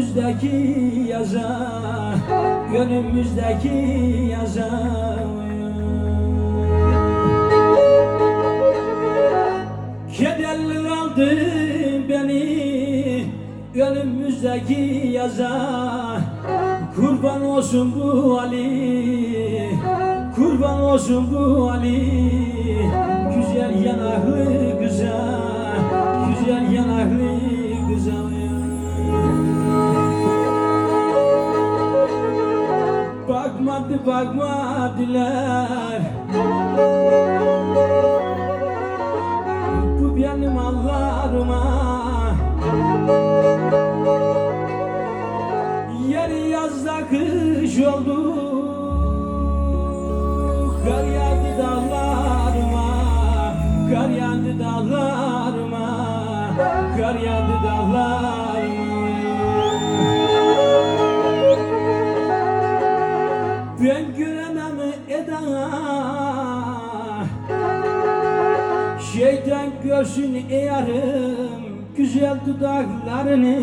Gönlümüzdeki yaza Gönlümüzdeki yaza. Kederli aldı beni Gönlümüzdeki yaza. Kurban olsun bu Ali Kurban olsun bu Ali. Güzel yanaklı kıza Güzel yanaklı Bakmadı bakmadılar. Bu benim Allah'ıma. Yer yazda kış oldu. Kar Şeytan görsün eğerim Güzel dudaklarını.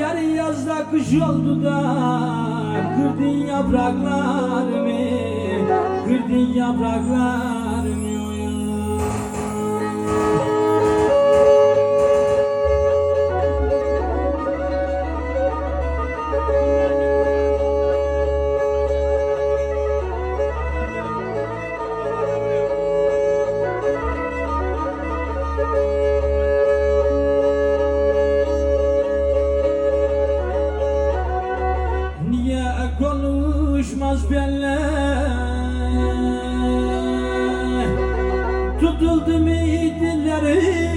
Yarı yazda kış oldu da Kırdın yapraklarımı Kırdın yapraklarımı dilleri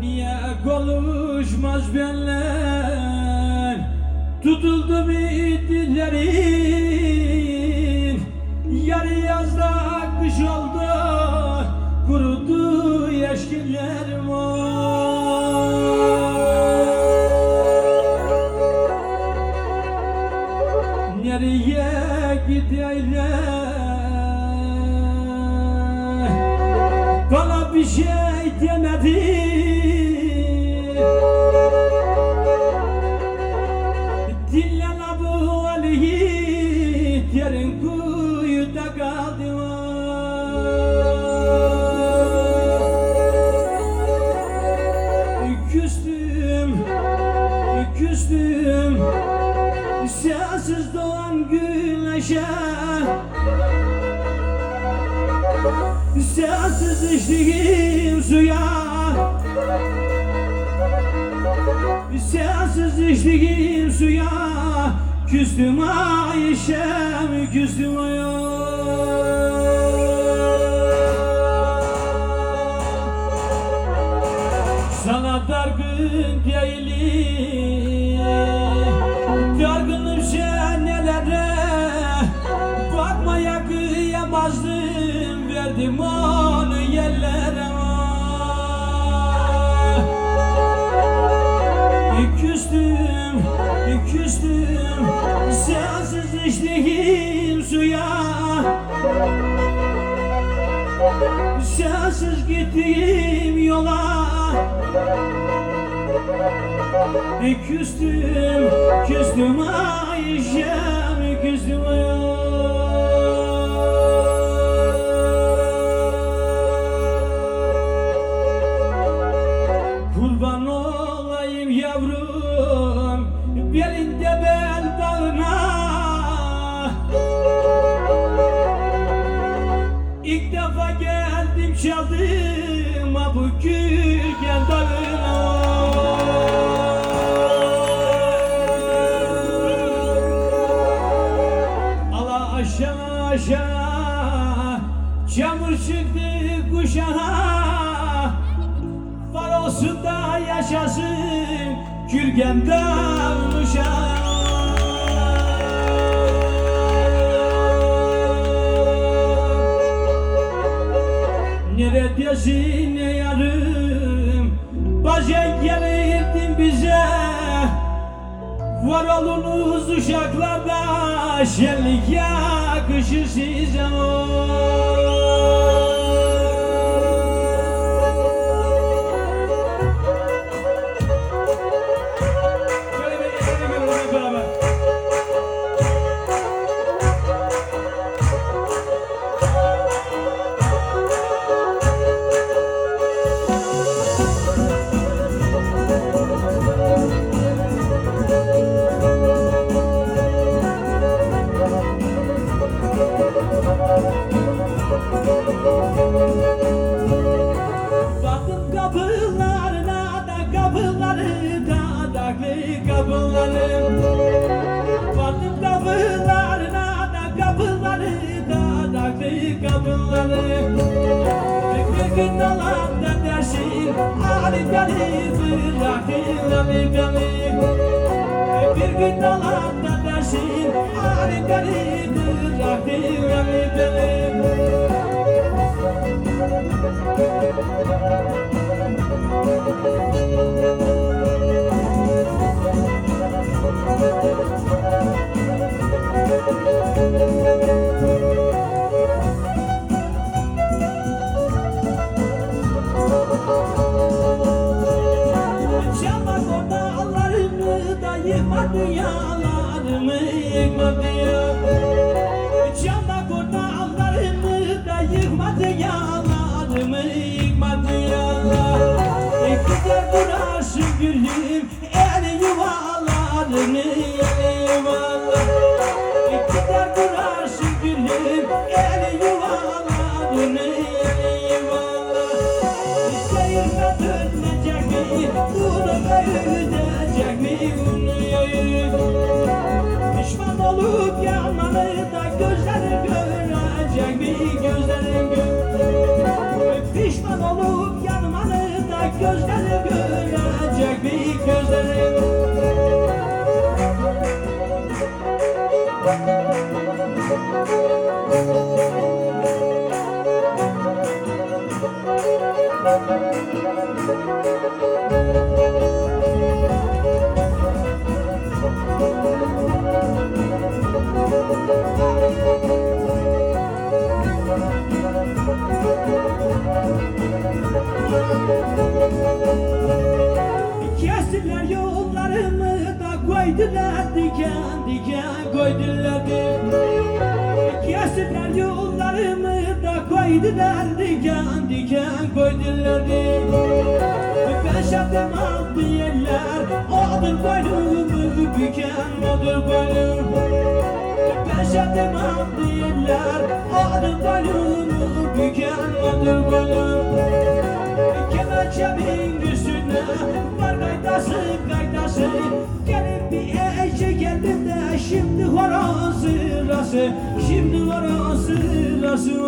Niye konuşmaz benle Tutuldu mu dillerin? Yarı yazda kış oldu Kurudu yeşillerim Nereye bir şey demedi. Dinle la bu Ali'yi Derin kuyuda kaldı Küstüm, küstüm. Sensiz doğan güneşe. Sensiz içtiğim Sensiz içtiğim suya Küstüm Ayşem küstüm Sana dargın değilim Küstüm, küstüm Sensiz içtiğim suya. Sensiz gittiğim yola. Küstüm, küstüm Ayşem, küstüm Kurban aşağı aşağı Çamur çıktı kuşağa. Var olsun da yaşasın Gülgen dağılmışa Neredesin Var olunuz uşaklarda Şenlik yakışır size Dalanda dersin Ali beni bırakın Ali beni. Bir gün dalanda dersin Ali beni bırakın Ali beni. Çamak yıkma dünyalarımı yıkma dünya Çamak o dağlarımı da yıkma dünyalarımı yıkma dünyalar Gider burası gülüm olup yanmanı da gözlerin görecek mi? Gözlerin gö- Pişman olup yanmanı da gözlerin görecek mi? Gözlerin Kestiler yollarımı da koydular diken diken koydular. Kestiler yollarımı da koydular diken diken koydular. Ben şadım aldı yerler odur boynumu büken odur boynum. Ben şadım aldı yerler odur boynumu büken odur boynum var gaydası gaydası Gelin bir eşe geldim de şimdi horoz sırası Şimdi horoz sırası